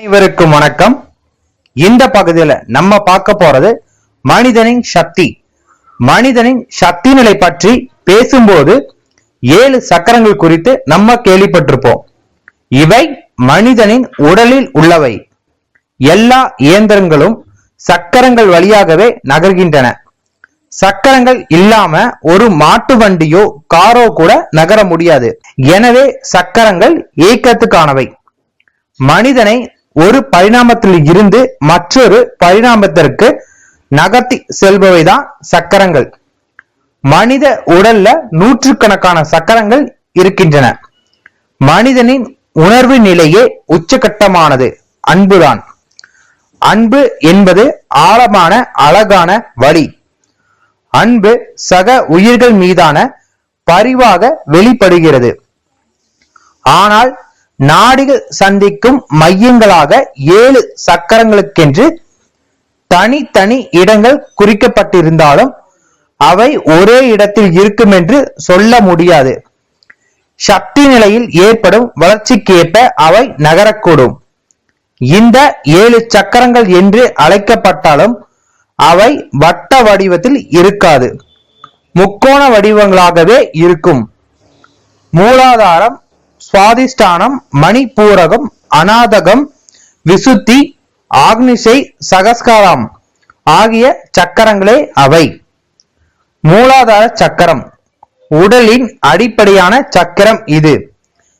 அனைவருக்கும் வணக்கம். இந்த பகுதியில நம்ம பார்க்க போறது மனிதனின் சக்தி. மனிதனின் சக்தி நிலை பற்றி பேசும்போது ஏழு சக்கரங்கள் குறித்து நம்ம கேள்விப்பட்டிருப்போம். இவை மனிதனின் உடலில் உள்ளவை. எல்லா இயந்திரங்களும் சக்கரங்கள் வழியாகவே நகர்கின்றன. சக்கரங்கள் இல்லாம ஒரு மாட்டு வண்டியோ காரோ கூட நகர முடியாது. எனவே சக்கரங்கள் இயக்கத்துக்கானவை. மனிதனை ஒரு பரிணாமத்தில் இருந்து மற்றொரு பரிணாமத்திற்கு நகர்த்தி செல்பவைதான் சக்கரங்கள். மனித உடல்ல நூற்றுக்கணக்கான சக்கரங்கள் இருக்கின்றன. மனிதனின் உணர்வு நிலையே உச்சகட்டமானது. அன்புதான். அன்பு என்பது ஆழமான அழகான வழி. அன்பு சக உயிர்கள் மீதான பரிவாக வெளிப்படுகிறது. ஆனால் நாடுகள் சந்திக்கும் மையங்களாக ஏழு சக்கரங்களுக்கென்று தனித்தனி இடங்கள் குறிக்கப்பட்டிருந்தாலும் அவை ஒரே இடத்தில் இருக்கும் என்று சொல்ல முடியாது. சக்தி நிலையில் ஏற்படும் வளர்ச்சிக்கேற்ப அவை நகரக்கூடும். இந்த ஏழு சக்கரங்கள் என்று அழைக்கப்பட்டாலும் அவை வட்ட வடிவத்தில் இருக்காது. முக்கோண வடிவங்களாகவே இருக்கும். மூலாதாரம் சுவாதிஷ்டானம் மணிப்பூரகம் அநாதகம் விசுத்தி ஆக்னிசை சகஸ்காரம் ஆகிய சக்கரங்களே அவை. மூலாதார சக்கரம் உடலின் அடிப்படையான சக்கரம் இது.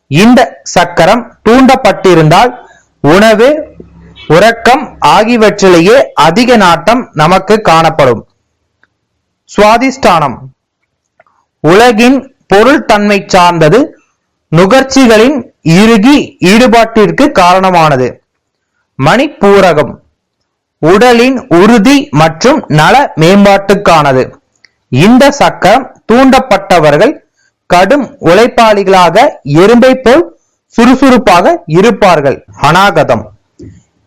இந்த சக்கரம் தூண்டப்பட்டிருந்தால் உணவு உறக்கம் ஆகியவற்றிலேயே அதிக நாட்டம் நமக்கு காணப்படும். சுவாதிஷ்டானம் உலகின் பொருள் தன்மை சார்ந்தது நுகர்ச்சிகளின் இறுகி ஈடுபாட்டிற்கு காரணமானது. மணிப்பூரகம் உடலின் உறுதி மற்றும் நல மேம்பாட்டுக்கானது. இந்த சக்கரம் தூண்டப்பட்டவர்கள் கடும் உழைப்பாளிகளாக எறும்பை போல் சுறுசுறுப்பாக இருப்பார்கள். அனாகதம்.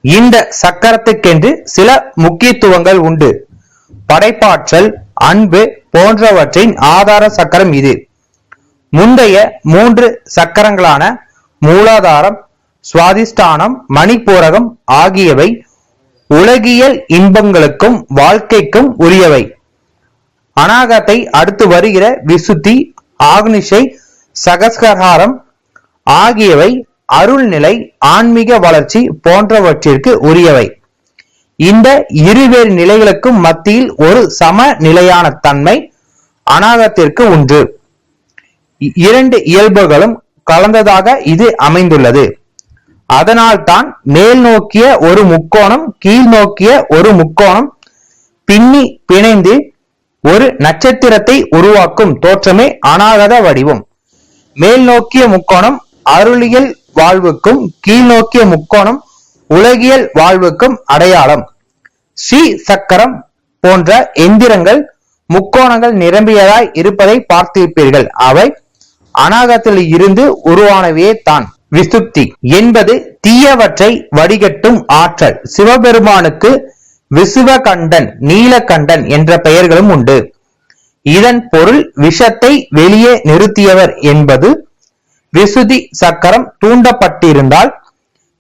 இந்த சக்கரத்துக்கென்று சில முக்கியத்துவங்கள் உண்டு. படைப்பாற்றல் அன்பு போன்றவற்றின் ஆதார சக்கரம் இது. முந்தைய மூன்று சக்கரங்களான மூலாதாரம் சுவாதிஷ்டானம் மணிப்பூரகம் ஆகியவை உலகியல் இன்பங்களுக்கும் வாழ்க்கைக்கும் உரியவை. அநாகத்தை அடுத்து வருகிற விசுத்தி ஆக்னிஷை சகஸ்கரஹாரம் ஆகியவை அருள்நிலை ஆன்மீக வளர்ச்சி போன்றவற்றிற்கு உரியவை. இந்த இருவேறு நிலைகளுக்கும் மத்தியில் ஒரு சம நிலையான தன்மை அநாகத்திற்கு உண்டு. இரண்டு இயல்புகளும் கலந்ததாக இது அமைந்துள்ளது. அதனால்தான் மேல் நோக்கிய ஒரு முக்கோணம் கீழ் நோக்கிய ஒரு முக்கோணம் பின்னி பிணைந்து ஒரு நட்சத்திரத்தை உருவாக்கும் தோற்றமே அனாகத வடிவம். மேல் நோக்கிய முக்கோணம் அருளியல் வாழ்வுக்கும் கீழ் நோக்கிய முக்கோணம் உலகியல் வாழ்வுக்கும் அடையாளம். ஸ்ரீ சக்கரம் போன்ற எந்திரங்கள் முக்கோணங்கள் நிரம்பியதாய் இருப்பதை பார்த்திருப்பீர்கள். அவை அனாகத்தில் இருந்து உருவானவே தான். விசுப்தி என்பது தீயவற்றை வடிகட்டும் ஆற்றல். சிவபெருமானுக்கு விசுவகண்டன் நீலகண்டன் என்ற பெயர்களும் உண்டு. இதன் பொருள் விஷத்தை வெளியே நிறுத்தியவர் என்பது விசுதி சக்கரம் தூண்டப்பட்டிருந்தால்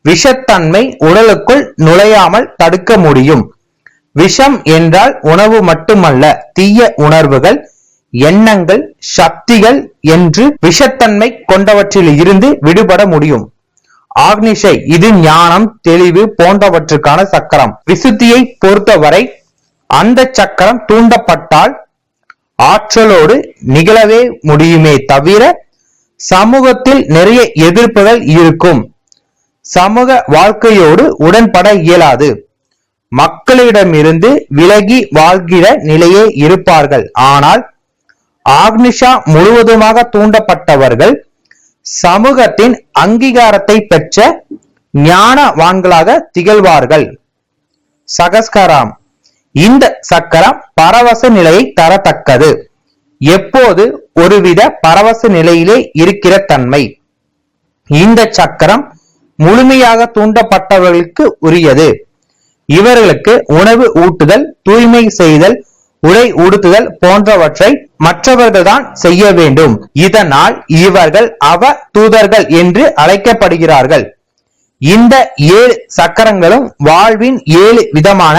விஷத்தன்மை உடலுக்குள் நுழையாமல் தடுக்க முடியும். விஷம் என்றால் உணவு மட்டுமல்ல தீய உணர்வுகள் எண்ணங்கள் சக்திகள் என்று விஷத்தன்மை கொண்டவற்றில் இருந்து விடுபட முடியும். ஆக்னிஷை இது ஞானம் தெளிவு போன்றவற்றுக்கான சக்கரம். விசுத்தியை பொறுத்தவரை அந்த சக்கரம் தூண்டப்பட்டால் ஆற்றலோடு நிகழவே முடியுமே தவிர சமூகத்தில் நிறைய எதிர்ப்புகள் இருக்கும். சமூக வாழ்க்கையோடு உடன்பட இயலாது. மக்களிடமிருந்து விலகி வாழ்கிற நிலையே இருப்பார்கள். ஆனால் ஆக்னிஷா முழுவதுமாக தூண்டப்பட்டவர்கள் சமூகத்தின் அங்கீகாரத்தை பெற்ற ஞானவான்களாக திகழ்வார்கள். சகஸ்கராம். இந்த சக்கரம் பரவச நிலையை தரத்தக்கது. எப்போது? ஒருவித பரவச நிலையிலே இருக்கிற தன்மை. இந்த சக்கரம் முழுமையாக தூண்டப்பட்டவர்களுக்கு உரியது. இவர்களுக்கு உணவு ஊட்டுதல் தூய்மை செய்தல் உடை உடுத்துதல் போன்றவற்றை மற்றவர்கள்தான் செய்ய வேண்டும். இதனால் இவர்கள் அவ தூதர்கள் என்று அழைக்கப்படுகிறார்கள். இந்த ஏழு சக்கரங்களும் வாழ்வின் ஏழு விதமான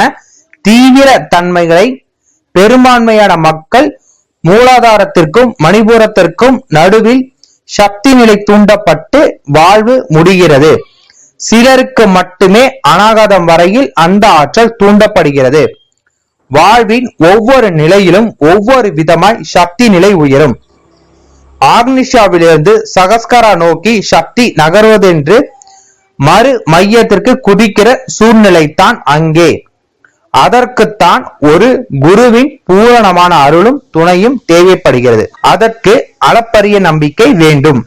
தீவிர தன்மைகளை பெரும்பான்மையான மக்கள் மூலாதாரத்திற்கும் மணிபுரத்திற்கும் நடுவில் சக்தி நிலை தூண்டப்பட்டு வாழ்வு முடிகிறது. சிலருக்கு மட்டுமே அனாகதம் வரையில் அந்த ஆற்றல் தூண்டப்படுகிறது. வாழ்வின் ஒவ்வொரு நிலையிலும் ஒவ்வொரு விதமாய் சக்தி நிலை உயரும். ஆக்னிஷாவிலிருந்து சகஸ்கரா நோக்கி சக்தி நகர்வதென்று மறு மையத்திற்கு குதிக்கிற சூழ்நிலைத்தான் அங்கே. அதற்குத்தான் ஒரு குருவின் பூரணமான அருளும் துணையும் தேவைப்படுகிறது. அதற்கு அளப்பரிய நம்பிக்கை வேண்டும்.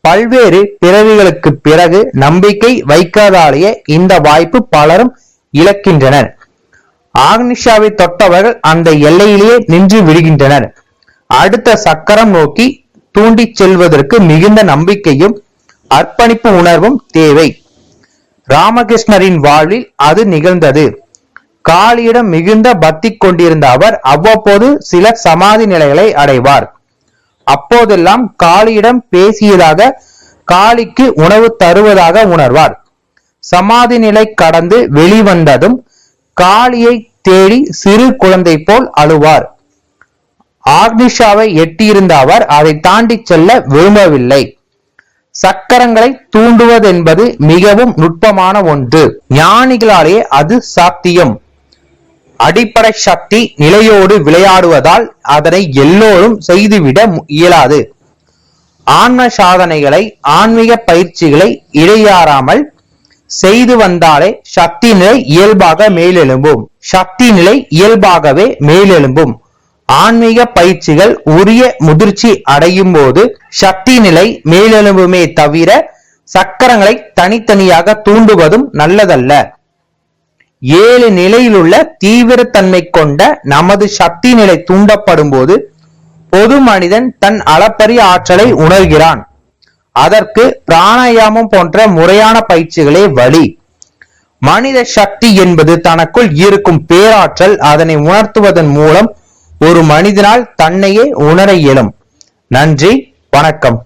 பல்வேறு பிறவிகளுக்கு பிறகு நம்பிக்கை வைக்காதாலேயே இந்த வாய்ப்பு பலரும் இழக்கின்றனர். ஆக்னிஷாவை தொட்டவர்கள் அந்த எல்லையிலேயே நின்று விடுகின்றனர். அடுத்த சக்கரம் நோக்கி தூண்டிச் செல்வதற்கு மிகுந்த நம்பிக்கையும் அர்ப்பணிப்பு உணர்வும் தேவை. ராமகிருஷ்ணரின் வாழ்வில் அது நிகழ்ந்தது. காளியிடம் மிகுந்த பக்தி கொண்டிருந்த அவர் அவ்வப்போது சில சமாதி நிலைகளை அடைவார். அப்போதெல்லாம் காளியிடம் பேசியதாக காளிக்கு உணவு தருவதாக உணர்வார். சமாதி நிலை கடந்து வெளிவந்ததும் காளியை தேடி சிறு குழந்தை போல் அழுவார். ஆக்னிஷாவை எட்டியிருந்த அவர் அதை தாண்டி செல்ல விரும்பவில்லை. சக்கரங்களை தூண்டுவதென்பது மிகவும் நுட்பமான ஒன்று. ஞானிகளாலே அது சாத்தியம். அடிப்படை சக்தி நிலையோடு விளையாடுவதால் அதனை எல்லோரும் செய்துவிட இயலாது. ஆன்ம சாதனைகளை ஆன்மீக பயிற்சிகளை இடையாறாமல் செய்து வந்தாலே சக்தி நிலை இயல்பாக மேலெழும்பும். சக்தி நிலை இயல்பாகவே மேலெழும்பும். ஆன்மீக பயிற்சிகள் உரிய முதிர்ச்சி அடையும் போது சக்தி நிலை மேலெழும்புமே தவிர சக்கரங்களை தனித்தனியாக தூண்டுவதும் நல்லதல்ல. ஏழு நிலையிலுள்ள தீவிரத்தன்மை கொண்ட நமது சக்தி நிலை தூண்டப்படும் போது பொது மனிதன் தன் அளப்பரிய ஆற்றலை உணர்கிறான். அதற்கு பிராணாயாமம் போன்ற முறையான பயிற்சிகளே வழி. மனித சக்தி என்பது தனக்குள் இருக்கும் பேராற்றல் அதனை உணர்த்துவதன் மூலம் ஒரு மனிதனால் தன்னையே உணர இயலும். நன்றி வணக்கம்.